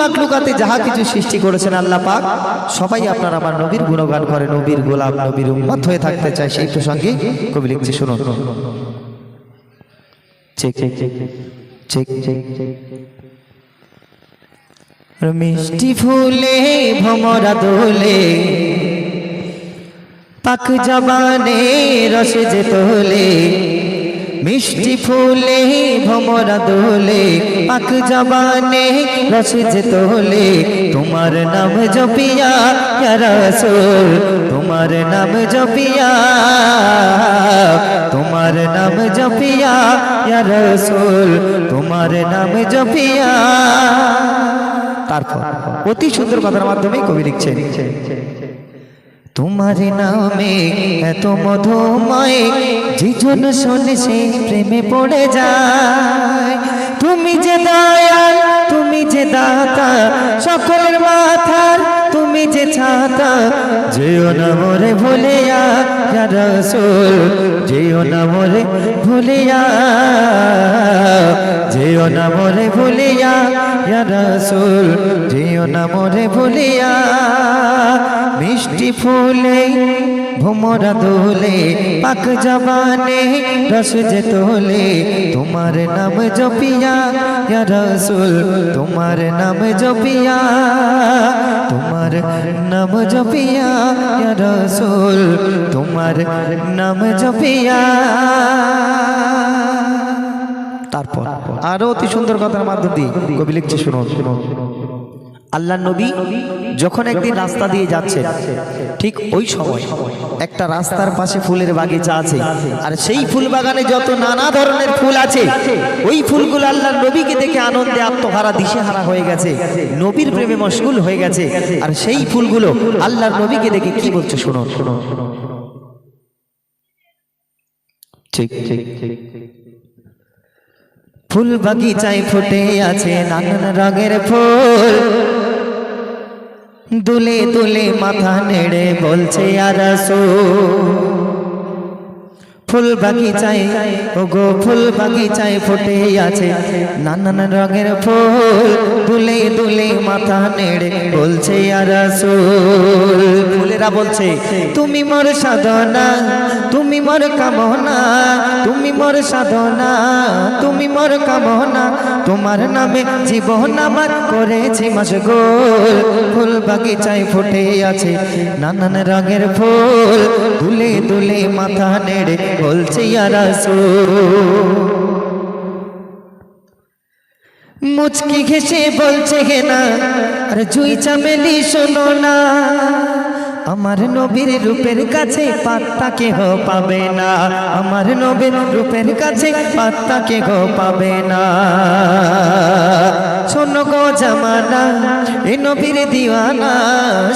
মাকলুকাতে যাহা কিছু সৃষ্টি করেছেন আল্লাহ পাক, সবাই আপনার আমার নবীর গুণগান করে, নবীর গোলাপ নবীর উম্মত হয়ে থাকতে চায় সেই প্রসঙ্গে কবি লিখছে, শুনুন। Check check check check check মিষ্টি ফুলে ভমরা দোলে পাক জবানে রসে যে তোলে মিষ্টি ফুলে ভমরা দোলে, পাক জবানে রসে যে তোলে। তোমার নাম জপিয়া রাসূল, তোমার নাম জপিয়া, তোমার নাম জপিয়া রাসূল, তোমার নাম জপিয়া। তারপর অতি সুন্দর কথার মাধ্যমে কবি লিখছেন। তোমার নামে এত মধুময় যিজন শোনে সে প্রেমে পড়ে যায়। তুমি যে দয়াল, তুমি যে দাতা, সকলের মাথার তুমি যে ছাতা, যেও না মরে ভুলিয়া রাসূল, যেও না মরে ভুলিয়া, যেও না মরে ভুলিয়া রাসূল, যেও না মরে ভুলিয়া। মিষ্টি ফুলে, ভুমরা দোলে, পাক জবানে রস যে তোলে। তোমার নাম জপিয়া, ইয়া রাসূল, তোমার নাম জপিয়া। তোমার নাম জপিয়া, ইয়া রাসূল, তোমার নাম জপিয়া। তারপর আরও অতি সুন্দর কথার মাধ্যম দিয়ে কবি লিখছে শুনুন। আল্লাহ নবী যখন একদিন রাস্তা দিয়ে যাচ্ছে ঠিক ওই সময় একটা রাস্তার পাশে ফুলের বাগিচা আছে। আর সেই ফুল বাগানে যত নানা ধরনের ফুল আছে ওই ফুলগুলো আল্লাহ নবীকে দেখে আনন্দে আত্মহারা দিশেহারা হয়ে গেছে। নবীর প্রেমে মশগুল হয়ে গেছে। আর সেই ফুলগুলো আল্লাহর নবীকে দেখে কি বলছে শোনো। শোনো ঠিক ঠিক ঠিক ফুল বাগিচায় ফুটে আছে নানান রঙের ফুল। দুলে দুলে মাথা নেড়ে বলছে আর ফুল বাগিচায় ও গো ফুল বাগিচায় ফুটে আছে। নানান রঙের ফুল দুলে দুলে মাথা নেড়ে বলছে, আর ফুলেরা বলছে, তুমি মোর সাধনা, তুমি মোর কামনা, তুমি মোর সাধনা, তুমি মোর কামনা। তোমার নামে জীবন আমার করেছি মশগুল। ফুল বাগিচায় ফুটে আছে নানান রঙের ফুল দুলে দুলে মাথা নেড়ে বলছে মুচকি ঘেসে বলছে, হে না, আর জুই চামেলি শোনো না। আমার নবীর রূপের কাছে পাত্তা কেহ পাবে না। আমার নবীর রূপের কাছে পাত্তা কেহ পাবে না। শোনো গো জামানা, এ নবীর দিওয়ানা,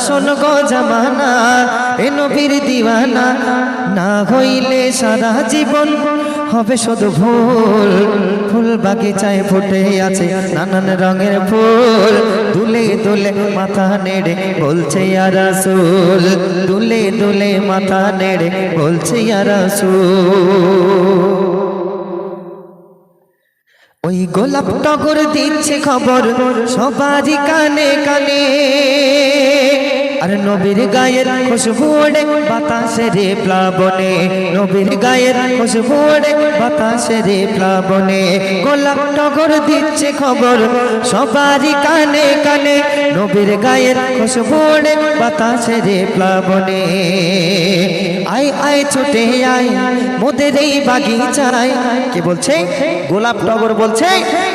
শোনো গো জামানা, এ নবীর দিওয়ানা। না হইলে সারা জীবন হবে শুধু ফুল ফুল বাগিচায় ফুটে আছে নানান রঙের ফুল। দুলে দুলে মাথা নেড়ে বলছে ইয়ারাসুল দুলে দুলে মাথা নেড়ে বলছে ইয়ারাসুল ওই গোলাপ টগর দিচ্ছে খবর সবারই কানে কানে। আর নবীর গায়ের খুশবু ওড়ে বাতাসে রে প্লাবনে। নবীর গায়ের খুশবু ওড়ে বাতাসে রে প্লাবনে। গোলাপ টগর দিচ্ছে খবর সবারই কানে কানে। নবীর গায়ের খুশবু ওড়ে বাতাসে রে প্লাবনে। আয় আয়, ছোটে আয়, মোদের এই বাগিচায়। কি বলছে? গোলাপ টগর বলছে,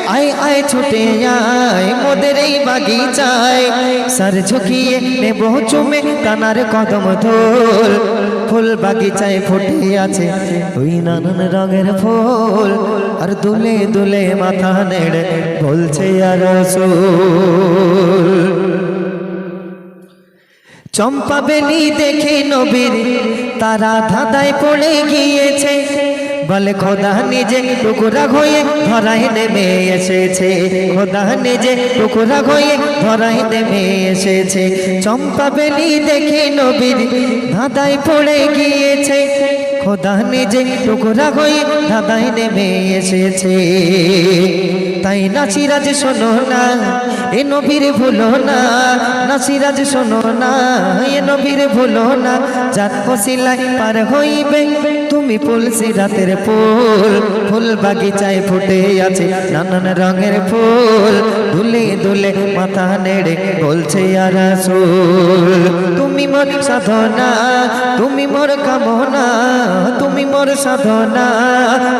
আয় আয়, ছুটে আয়, মোদের এই বাগিচায়। সার ঝুঁকিয়ে নেব চুমে কানার কদম ধোল, ফুল বাগিচায় ফুটে আছে ওই নানান রঙের ফুল। আর দুলে দুলে মাথা নেড়ে বলছে আর চম্পা বেলি দেখে নবীর তারা ধাঁধায় পড়ে গিয়েছে। বলে খোদা নিজে টুকুরা হয়ে ধরাই নেমে এসেছে। খোদা নিজে টুকুরা হয়ে ধরাই নেমে এসেছে। চম্পা বেলি দেখে নবীর ধাঁধায় পড়ে গিয়েছে। খোদা নিজে টুকুরা হয়ে ধাঁধায় নেমে এসেছে। তাই নাসিরাজ শোনো না, এ নবীর ভুলো না। নাসিরাজ শোনো না, এ নবীর ভুলো না। যার পশিলাই পার হইবে তুমি ফুলসি রাতের ফুল ফুল বাগিচায় ফুটে আছে নানান রঙের ফুল। দুলে দুলে মাথা নেড়ে বলছে আর তুমি মোর সাধনা, তুমি মোর কামনা, তুমি মোর সাধনা,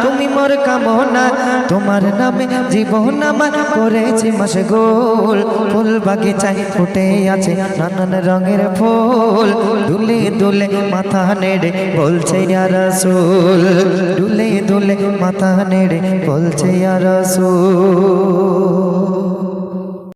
তুমি মোর কামনা। তোমার নামে জীবন আমার করেছি মাসে গোল ফুল বাগিচায় ফুটে আছে নানান রঙের ফুল। দুলে দুলে মাথা নেড়ে বলছে আর রাসূল। দুলে দুলে মাথা নেড়ে বলছে আর রাসূল।